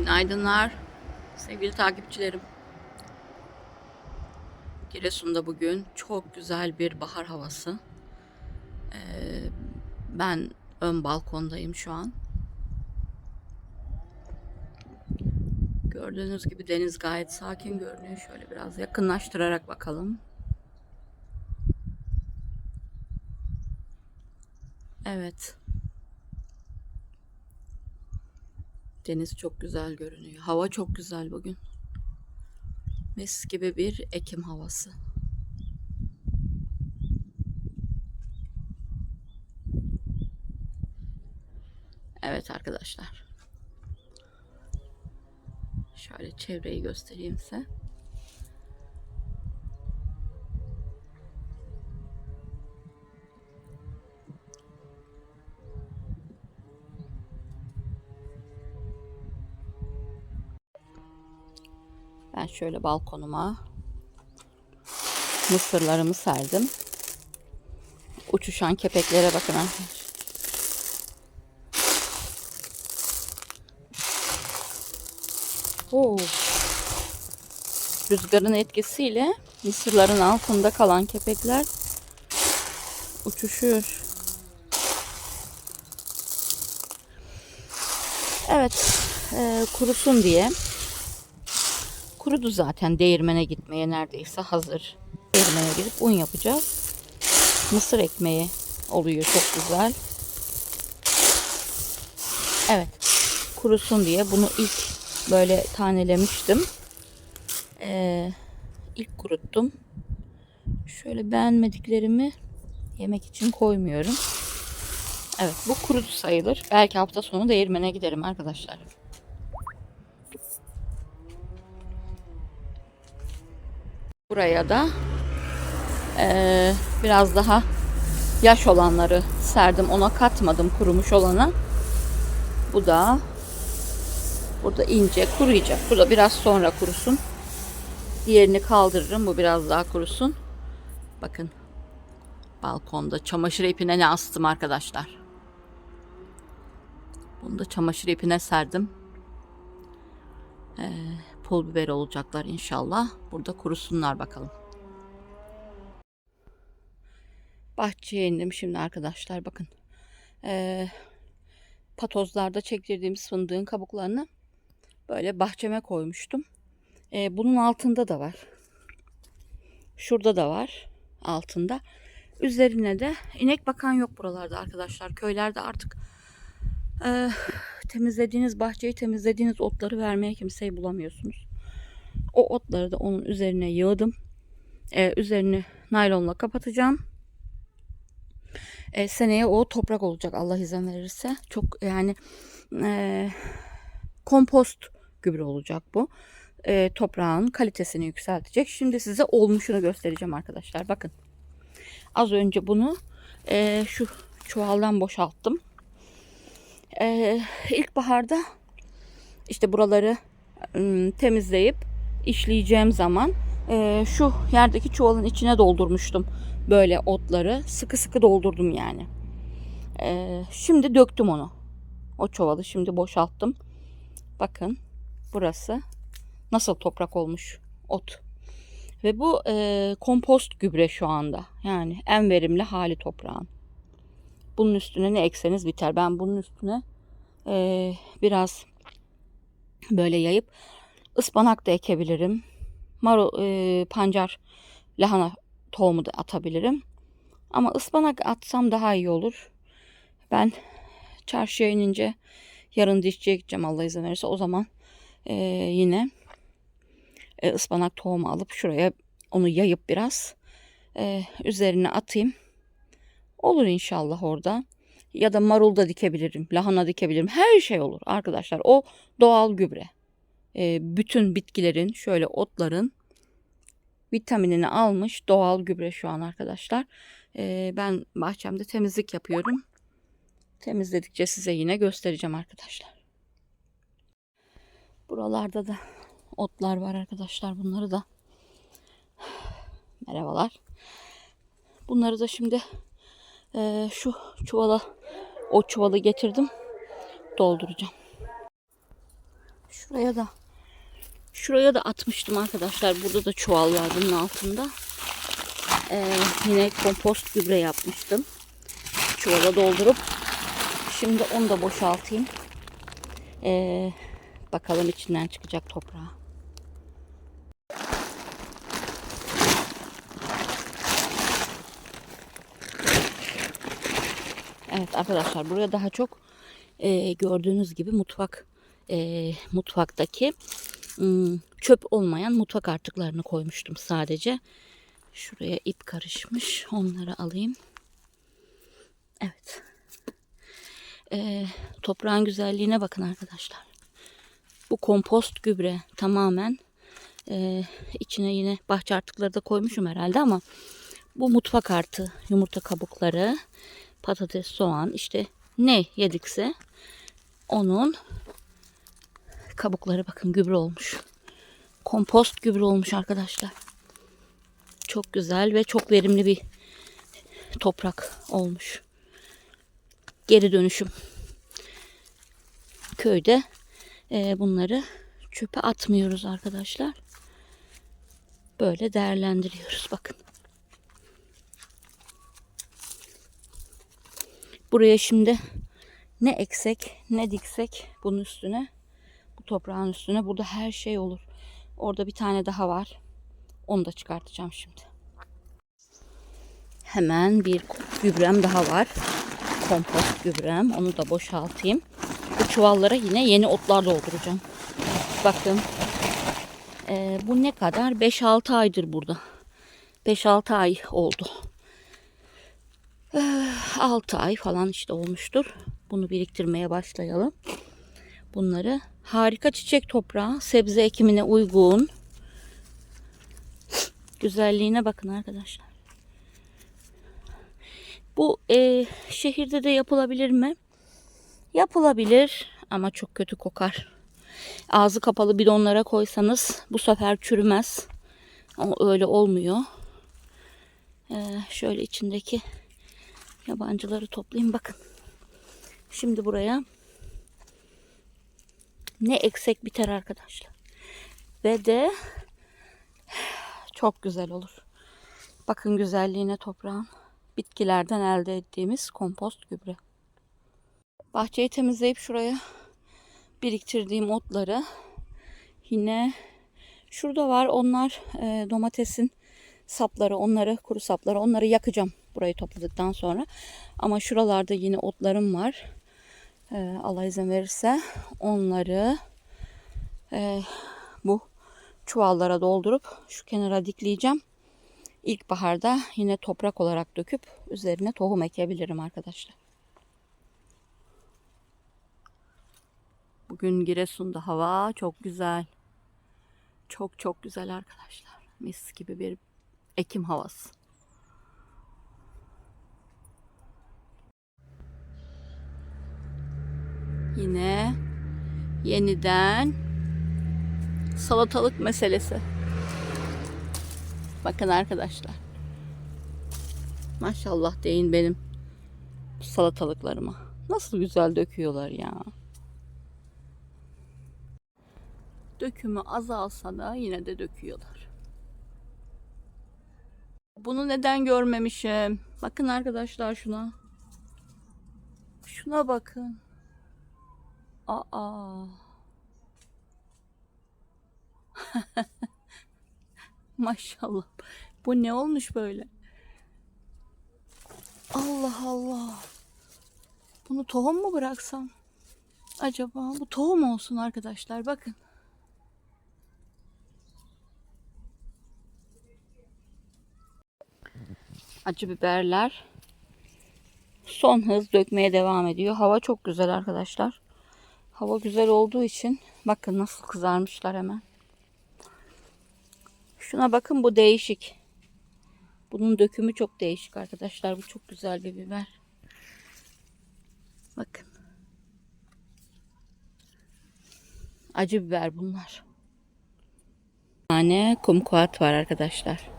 Günaydınlar sevgili takipçilerim. Giresun'da bugün çok güzel bir bahar havası. Ee, ben ön balkondayım şu an. Gördüğünüz gibi deniz gayet sakin görünüyor. Şöyle biraz yakınlaştırarak bakalım. Evet. Deniz çok güzel görünüyor. Hava çok güzel bugün. Mis gibi bir Ekim havası. Evet arkadaşlar. Şöyle çevreyi göstereyim size. Ben şöyle balkonuma mısırlarımı serdim. Uçuşan kepeklere bakın arkadaşlar. Oo. Rüzgarın etkisiyle mısırların altında kalan kepekler uçuşuyor. Evet, e, kurusun diye Kurudu zaten değirmene gitmeye neredeyse hazır. Değirmene gidip un yapacağız. Mısır ekmeği oluyor çok güzel. Evet. Kurusun diye bunu ilk böyle tanelemiştim. Ee, ilk kuruttum. Şöyle beğenmediklerimi yemek için koymuyorum. Evet bu kurudu sayılır. Belki hafta sonu değirmene giderim arkadaşlar. Buraya da eee, biraz daha yaş olanları serdim. Ona katmadım kurumuş olana. Bu da burada ince kuruyacak. Bu da biraz sonra kurusun. Diğerini kaldırırım. Bu biraz daha kurusun. Bakın. Balkonda çamaşır ipine ne astım arkadaşlar. Bunu da çamaşır ipine serdim. Ee, pul biber olacaklar inşallah. Burada kurusunlar bakalım. Bahçeye indim şimdi arkadaşlar bakın. Ee, patozlarda çektirdiğimiz fındığın kabuklarını böyle bahçeme koymuştum. Ee, bunun altında da var. Şurada da var altında. Üzerine de inek bakan yok buralarda arkadaşlar. Köylerde artık e, temizlediğiniz bahçeyi temizlediğiniz otları vermeye kimseyi bulamıyorsunuz. O otları da onun üzerine yığdım. Ee, üzerini naylonla kapatacağım. Ee, seneye o toprak olacak Allah izin verirse. Çok yani e, kompost gübre olacak bu. E, toprağın kalitesini yükseltecek. Şimdi size olmuşunu göstereceğim arkadaşlar. Bakın. Az önce bunu e, şu çuvaldan boşalttım. E, ilkbaharda işte buraları ım, temizleyip işleyeceğim zaman e, şu yerdeki çuvalın içine doldurmuştum böyle otları. Sıkı sıkı doldurdum yani. E, şimdi döktüm onu. O çuvalı şimdi boşalttım. Bakın burası nasıl toprak olmuş ot. Ve bu e, kompost gübre şu anda. Yani en verimli hali toprağın. Bunun üstüne ne ekseniz biter. Ben bunun üstüne e, biraz böyle yayıp ıspanak da ekebilirim. Marul, e, pancar, lahana tohumu da atabilirim. Ama ıspanak atsam daha iyi olur. Ben çarşıya inince yarın dişçiye gideceğim Allah izin verirse. O zaman e, yine e, ıspanak tohumu alıp şuraya onu yayıp biraz e, üzerine atayım. Olur inşallah orada. Ya da marul da dikebilirim, lahana dikebilirim. Her şey olur arkadaşlar. O doğal gübre. E, bütün bitkilerin, şöyle otların vitaminini almış doğal gübre şu an arkadaşlar. E, ben bahçemde temizlik yapıyorum. Temizledikçe size yine göstereceğim arkadaşlar. Buralarda da otlar var arkadaşlar. Bunları da merhabalar. Bunları da şimdi e, şu çuvala o çuvalı getirdim. Dolduracağım. Şuraya da şuraya da atmıştım arkadaşlar. Burada da çuval var bunun altında. Ee, yine kompost gübre yapmıştım. Çuvala doldurup şimdi onu da boşaltayım. Ee, bakalım içinden çıkacak toprağı. Evet arkadaşlar buraya daha çok e, gördüğünüz gibi mutfak e, mutfaktaki çöp olmayan mutfak artıklarını koymuştum sadece. Şuraya ip karışmış. Onları alayım. Evet. E, toprağın güzelliğine bakın arkadaşlar. Bu kompost gübre tamamen e, içine yine bahçe artıkları da koymuşum herhalde ama bu mutfak artı yumurta kabukları patates, soğan işte ne yedikse onun kabukları bakın gübre olmuş. Kompost gübre olmuş arkadaşlar. Çok güzel ve çok verimli bir toprak olmuş. Geri dönüşüm. Köyde e, bunları çöpe atmıyoruz arkadaşlar. Böyle değerlendiriyoruz bakın. Buraya şimdi ne eksek ne diksek bunun üstüne bu toprağın üstüne burada her şey olur. Orada bir tane daha var. Onu da çıkartacağım şimdi. Hemen bir gübrem daha var. Kompost gübrem. Onu da boşaltayım. Bu çuvallara yine yeni otlar dolduracağım. Bakın. Ee, bu ne kadar? 5-6 aydır burada. 5-6 ay oldu. 6 ay falan işte olmuştur. Bunu biriktirmeye başlayalım. Bunları harika çiçek toprağı, sebze ekimine uygun. Güzelliğine bakın arkadaşlar. Bu e, şehirde de yapılabilir mi? Yapılabilir ama çok kötü kokar. Ağzı kapalı bidonlara koysanız bu sefer çürümez. Ama öyle olmuyor. Ee, şöyle içindeki yabancıları toplayayım bakın. Şimdi buraya ne eksek biter arkadaşlar. Ve de çok güzel olur. Bakın güzelliğine toprağın bitkilerden elde ettiğimiz kompost gübre. Bahçeyi temizleyip şuraya biriktirdiğim otları yine şurada var onlar e, domatesin sapları onları kuru sapları onları yakacağım burayı topladıktan sonra. Ama şuralarda yine otlarım var. Ee, Allah izin verirse onları e, bu çuvallara doldurup şu kenara dikleyeceğim. İlkbaharda yine toprak olarak döküp üzerine tohum ekebilirim arkadaşlar. Bugün Giresun'da hava çok güzel. Çok çok güzel arkadaşlar. Mis gibi bir Ekim havası. Yine yeniden salatalık meselesi. Bakın arkadaşlar. Maşallah deyin benim salatalıklarıma. Nasıl güzel döküyorlar ya. Dökümü azalsa da yine de döküyorlar. Bunu neden görmemişim? Bakın arkadaşlar şuna. Şuna bakın. Aa. Maşallah. Bu ne olmuş böyle? Allah Allah. Bunu tohum mu bıraksam? Acaba bu tohum olsun arkadaşlar. Bakın. acı biberler son hız dökmeye devam ediyor. Hava çok güzel arkadaşlar. Hava güzel olduğu için bakın nasıl kızarmışlar hemen. Şuna bakın bu değişik. Bunun dökümü çok değişik arkadaşlar. Bu çok güzel bir biber. Bakın. Acı biber bunlar. Bir tane kumkuat var arkadaşlar.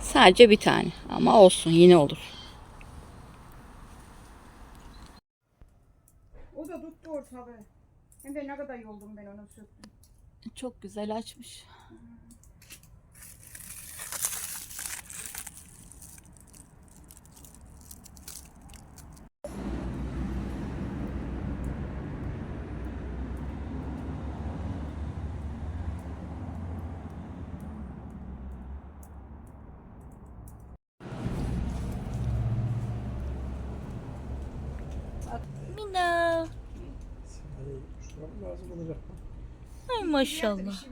Sadece bir tane ama olsun yine olur. Ortalığı. Hem de ne kadar yoldum ben onu söktüm. Çok güzel açmış. Mina. An lazım olacak mı? Ay maşallah.